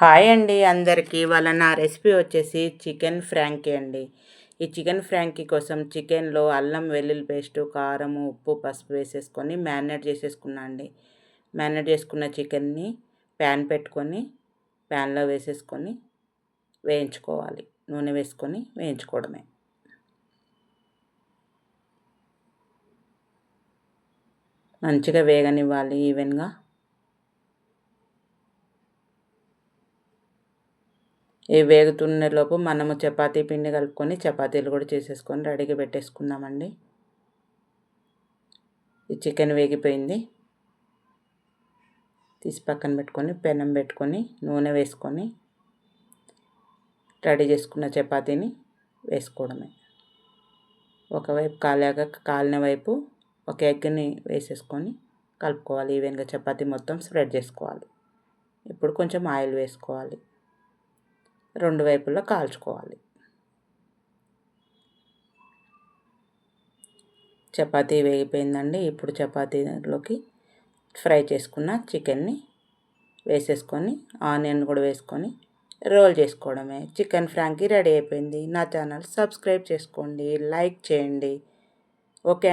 Hi అండి అందరికీ. వాళ్ళ నా రెసిపీ వచ్చేసి చికెన్ ఫ్రాంకీ అండి. ఈ చికెన్ ఫ్రాంకీ కోసం చికెన్లో అల్లం వెల్లుల్లి పేస్టు కారం ఉప్పు పసుపు వేసేసుకొని మ్యారినేట్ చేసేసుకున్నా అండి. మ్యారినేట్ చేసుకున్న చికెన్ని ప్యాన్ పెట్టుకొని ప్యాన్లో వేసేసుకొని వేయించుకోవాలి. నూనె వేసుకొని వేయించుకోవడమే. మంచిగా వేగనివ్వాలి ఈవెన్గా. ఇవి వేగుతున్నలోపు మనము చపాతీ పిండి కలుపుకొని చపాతీలు కూడా చేసేసుకొని రెడీగా పెట్టేసుకుందామండి. ఈ చికెన్ వేగిపోయింది. తీసి పక్కన పెట్టుకొని పెనం పెట్టుకొని నూనె వేసుకొని రెడీ చేసుకున్న చపాతీని వేసుకోవడమే. ఒకవైపు కాలాక కాలిన వైపు ఒక ఎగ్ని వేసేసుకొని కలుపుకోవాలి. ఈవెన్గా చపాతీ మొత్తం స్ప్రెడ్ చేసుకోవాలి. ఇప్పుడు కొంచెం ఆయిల్ వేసుకోవాలి. రెండు వైపులా కాల్చుకోవాలి. చపాతీ వేగిపోయిందండి. ఇప్పుడు చపాతీలోకి ఫ్రై చేసుకున్న చికెన్ని వేసేసుకొని ఆనియన్ కూడా వేసుకొని రోల్ చేసుకోవడమే. చికెన్ ఫ్రాంకీ రెడీ అయిపోయింది. నా ఛానల్ సబ్స్క్రైబ్ చేసుకోండి లైక్ చేయండి. ఓకే